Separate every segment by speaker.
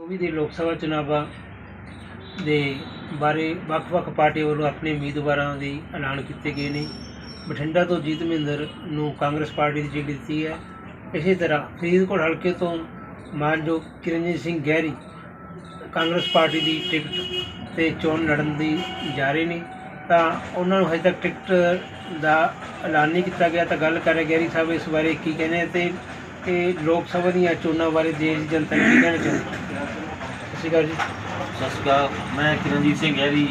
Speaker 1: ਚੌਵੀ ਦੇ ਲੋਕ ਸਭਾ ਚੁਣਾਵਾਂ ਦੇ ਬਾਰੇ ਵੱਖ-ਵੱਖ ਪਾਰਟੀਆਂ ਵੱਲੋਂ ਆਪਣੇ ਉਮੀਦਵਾਰਾਂ ਦੇ ਐਲਾਨ ਕੀਤੇ ਗਏ ਨੇ। ਬਠਿੰਡਾ ਤੋਂ ਜੀਤ ਮਹਿੰਦਰ ਨੂੰ ਕਾਂਗਰਸ ਪਾਰਟੀ ਦੀ ਟਿਕਟ ਦਿੱਤੀ ਹੈ। ਇਸੇ ਤਰ੍ਹਾਂ ਫਰੀਦਕੋਟ ਹਲਕੇ ਤੋਂ ਮਾਨਯੋਗ ਕਿਰਨਜੀਤ ਸਿੰਘ ਗਹਿਰੀ ਕਾਂਗਰਸ ਪਾਰਟੀ ਦੀ ਟਿਕਟ ਤੇ ਚੋਣ ਲੜਨ ਦੀ ਜਾ ਰਹੇ ਨੇ। ਤਾਂ ਉਹਨਾਂ ਨੂੰ ਹਜੇ ਤੱਕ ਟਿਕਟ ਦਾ ਐਲਾਨ ਨਹੀਂ ਕੀਤਾ ਗਿਆ। ਤਾਂ ਗੱਲ ਕਰ ਰਹੇ ਗਹਿਰੀ ਸਾਹਿਬ ਇਸ ਬਾਰੇ ਕੀ ਕਹਿੰਦੇ ਆ ਤੇ ਇਹ ਲੋਕ ਸਭਾ ਦੀਆਂ ਚੋਣਾਂ ਬਾਰੇ ਦੇਸ਼ ਦੀ ਜਨਤਾ ਨੂੰ ਕੀ ਕਹਿਣਾ ਚਾਹੁੰਦੇ? ਸ਼੍ਰੀ ਅਕਾਲ ਜੀ।
Speaker 2: ਸਤਿ ਸ਼੍ਰੀ ਅਕਾਲ। ਮੈਂ Kiranjit Singh Gehri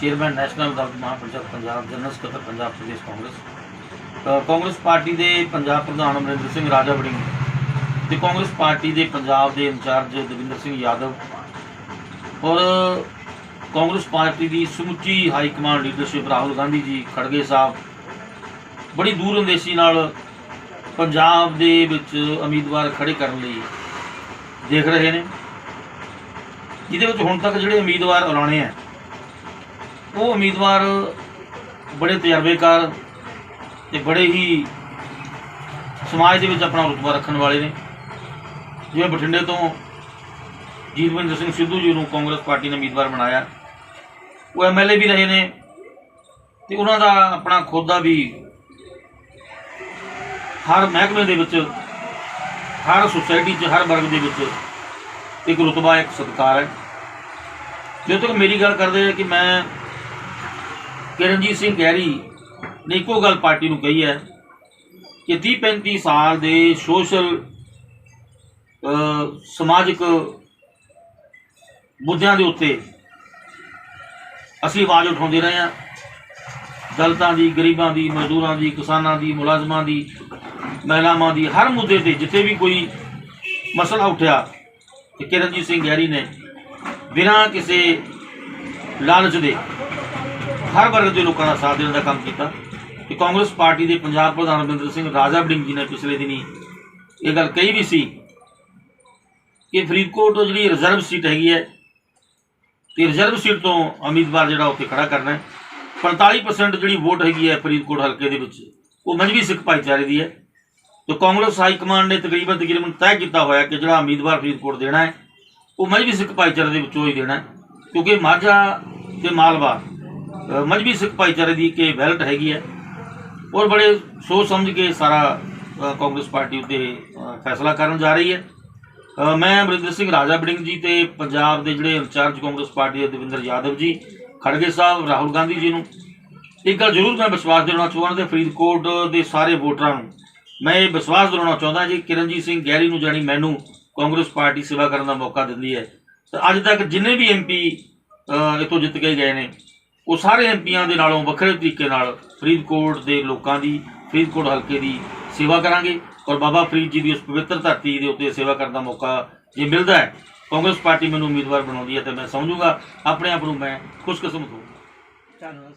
Speaker 2: chairman national Dal Mahapanchayat Punjab, general ਸਕੱਤਰ ਪੰਜਾਬ ਪ੍ਰਦੇਸ਼ ਕਾਂਗਰਸ। ਕਾਂਗਰਸ ਪਾਰਟੀ ਦੇ ਪੰਜਾਬ ਪ੍ਰਧਾਨ ਅਮਰਿੰਦਰ ਸਿੰਘ ਰਾਜਾ ਵੜਿੰਗ ਤੇ ਕਾਂਗਰਸ ਪਾਰਟੀ ਦੇ ਪੰਜਾਬ ਦੇ ਇੰਚਾਰਜ ਦਵਿੰਦਰ ਸਿੰਘ ਯਾਦਵ ਔਰ ਕਾਂਗਰਸ ਪਾਰਟੀ ਦੀ ਸਮੁੱਚੀ high command leadership Rahul Gandhi ji Kharge ਸਾਹਿਬ। ਬੜੀ ਦੂਰ ਅੰਦੇਸ਼ੀ ਨਾਲ ਪੰਜਾਬ ਦੇ ਵਿੱਚ ਉਮੀਦਵਾਰ ਖੜੇ ਕਰਨ ਲਈ ਦੇਖ ਰਹੇ ਨੇ। ਜਿਹਦੇ ਵਿੱਚ ਹੁਣ ਤੱਕ ਜਿਹੜੇ ਉਮੀਦਵਾਰ ਐਲਾਨੇ ਆ, ਉਹ ਉਮੀਦਵਾਰ ਬੜੇ ਤਜਰਬੇਕਾਰ ਤੇ ਬੜੇ ਹੀ ਸਮਾਜ ਦੇ ਵਿੱਚ ਆਪਣਾ ਰੁਤਬਾ ਰੱਖਣ ਵਾਲੇ ਨੇ। ਜਿਵੇਂ ਬਠਿੰਡੇ ਤੋਂ ਜੀਤਵਿੰਦਰ ਸਿੰਘ ਸਿੱਧੂ ਜੀ ਨੂੰ ਕਾਂਗਰਸ ਪਾਰਟੀ ਨੇ ਉਮੀਦਵਾਰ ਬਣਾਇਆ। ਉਹ ਐਮਐਲਏ ਵੀ ਰਹੇ ਨੇ ਤੇ ਉਹਨਾਂ ਦਾ ਆਪਣਾ ਖੁਦ ਦਾ ਵੀ ਹਰ ਮਹਿਕਮੇ ਦੇ ਵਿੱਚ, ਹਰ ਸੁਸਾਇਟੀ 'ਚ, ਹਰ ਵਰਗ ਦੇ ਵਿੱਚ ਇੱਕ ਰੁਤਬਾ, ਇੱਕ ਸਤਿਕਾਰ ਹੈ। ਜਦੋਂ ਤੱਕ ਮੇਰੀ ਗੱਲ ਕਰਦੇ ਆ ਕਿ ਮੈਂ ਕਿਰਨਜੀਤ ਸਿੰਘ ਗਹਿਰੀ ਨੇ ਇੱਕੋ ਗੱਲ ਪਾਰਟੀ ਨੂੰ ਕਹੀ ਹੈ ਕਿ 30 35 ਸਾਲ ਦੇ ਸੋਸ਼ਲ ਸਮਾਜਿਕ ਮੁੱਦਿਆਂ ਦੇ ਉੱਤੇ ਅਸੀਂ ਆਵਾਜ਼ ਉਠਾਉਂਦੇ ਰਹੇ ਹਾਂ। ਦਲਤਾਂ ਦੀ, ਗਰੀਬਾਂ ਦੀ, ਮਜ਼ਦੂਰਾਂ ਦੀ, ਕਿਸਾਨਾਂ ਦੀ, ਮੁਲਾਜ਼ਮਾਂ ਦੀ, ਮਹਿਲਾਵਾਂ ਦੀ, ਹਰ ਮੁੱਦੇ ਤੇ ਜਿੱਥੇ ਵੀ ਕੋਈ ਮਸਲਾ ਉੱਠਿਆ ਤੇ ਕਿਰਨਜੀਤ ਸਿੰਘ ਗਹਿਰੀ ਨੇ ਬਿਨਾਂ ਕਿਸੇ ਲਾਲਚ ਦੇ ਹਰ ਵਰਗ ਦੇ ਲੋਕਾਂ ਦਾ ਸਾਥ ਦੇਣ ਦਾ ਕੰਮ ਕੀਤਾ ਕਿ ਕਾਂਗਰਸ ਪਾਰਟੀ ਦੇ ਪੰਜਾਬ ਪ੍ਰਧਾਨ ਅਮਰਿੰਦਰ ਸਿੰਘ ਰਾਜਾ ਬੜਿੰਗ ਜੀ ਨੇ ਪਿਛਲੇ ਦਿਨੀ ਇਹ ਗੱਲ ਕਹੀ ਵੀ ਸੀ ਕਿ ਫਰੀਦਕੋਟ ਤੋਂ ਜਿਹੜੀ ਰਿਜ਼ਰਵ ਸੀਟ ਹੈਗੀ ਹੈ ਤੇ ਰਿਜ਼ਰਵ ਸੀਟ ਤੋਂ ਉਮੀਦਵਾਰ ਜਿਹੜਾ ਉੱਥੇ ਖੜਾ ਕਰਨਾ ਹੈ 45% ਜਿਹੜੀ ਵੋਟ ਹੈਗੀ ਹੈ ਫਰੀਦਕੋਟ ਹਲਕੇ ਦੇ ਵਿੱਚ, ਉਹ ਮਜਬੀ ਸਿੱਖ ਭਾਈਚਾਰੇ ਦੀ ਹੈ। ਤੇ ਕਾਂਗਰਸ ਹਾਈ ਕਮਾਂਡ ਨੇ ਤਕਰੀਬਨ ਤਕਰੀਬਨ ਤੈਅ ਕੀਤਾ ਹੋਇਆ ਕਿ ਜਿਹੜਾ ਉਮੀਦਵਾਰ ਫਰੀਦਕੋਟ ਦੇਣਾ ਹੈ ਉਹ ਮਜਬੀ ਸਿੱਖ ਭਾਈਚਾਰੇ ਦੇ ਵਿੱਚੋਂ ਹੀ ਦੇਣਾ ਹੈ ਕਿਉਂਕਿ ਮਾਝਾ ਤੇ ਮਾਲਵਾ ਅ, ਮਜਬੀ ਸਿੱਖ ਭਾਈਚਾਰੇ ਦੀ ਕਿ ਵੈਲਟ ਹੈਗੀ ਹੈ ਔਰ ਬੜੇ ਸੋਚ ਸਮਝ ਕੇ ਸਾਰਾ ਕਾਂਗਰਸ ਪਾਰਟੀ ਉੱਤੇ ਫੈਸਲਾ ਕਰਨ ਜਾ ਰਹੀ ਹੈ। ਮੈਂ ਅਮਰਿੰਦਰ ਸਿੰਘ ਰਾਜਾ ਬੜਿੰਗ ਜੀ ਤੇ ਪੰਜਾਬ ਦੇ ਜਿਹੜੇ ਇੰਚਾਰਜ ਕਾਂਗਰਸ ਪਾਰਟੀ ਦੇ ਦਵਿੰਦਰ ਯਾਦਵ ਜੀ ਖੜਗੇ ਸਾਹਿਬ ਰਾਹੁਲ ਗਾਂਧੀ ਜੀ ਨੂੰ ਇੱਕ ਗੱਲ ਜ਼ਰੂਰ ਮੈਂ ਵਿਸ਼ਵਾਸ ਦੇਣਾ ਚਾਹੁੰਦਾ ਤੇ ਫਰੀਦਕੋਟ ਦੇ ਸਾਰੇ ਵੋਟਰਾਂ ਨੂੰ ਮੈਂ ਇਹ ਵਿਸ਼ਵਾਸ ਦਿਲਾਉਣਾ ਚਾਹੁੰਦਾ ਜੀ, ਕਿਰਨਜੀਤ ਸਿੰਘ ਗਹਿਰੀ ਨੂੰ ਜਾਣੀ ਮੈਨੂੰ ਕਾਂਗਰਸ ਪਾਰਟੀ ਸੇਵਾ ਕਰਨ ਦਾ ਮੌਕਾ ਦਿੰਦੀ ਹੈ। ਤੇ ਅੱਜ ਤੱਕ ਜਿੰਨੇ ਵੀ ਐਮਪੀ ਇਤੋਂ ਜਿੱਤ ਕੇ ਗਏ ਨੇ, ਉਹ ਸਾਰੇ ਐਮਪੀਆਂ ਦੇ ਨਾਲੋਂ ਵੱਖਰੇ ਤਰੀਕੇ ਨਾਲ ਫਰੀਦਕੋਟ ਦੇ ਲੋਕਾਂ ਦੀ, ਫਰੀਦਕੋਟ ਹਲਕੇ ਦੀ ਸੇਵਾ ਕਰਾਂਗੇ ਔਰ ਬਾਬਾ ਫਰੀਦ ਜੀ ਦੀ ਉਸ ਪਵਿੱਤਰ ਧਰਤੀ ਦੇ ਉੱਤੇ ਸੇਵਾ ਕਰਨ ਦਾ ਮੌਕਾ ਜੇ ਮਿਲਦਾ ਹੈ, ਕਾਂਗਰਸ ਪਾਰਟੀ ਮੈਨੂੰ ਉਮੀਦਵਾਰ ਬਣਾਉਂਦੀ ਹੈ ਤੇ ਮੈਂ ਸਮਝੂਗਾ, ਆਪਣੇ ਆਪ ਨੂੰ ਮੈਂ ਖੁਸ਼ਕਿਸਮਤ ਹਾਂ
Speaker 1: ਧੰਨਵਾਦ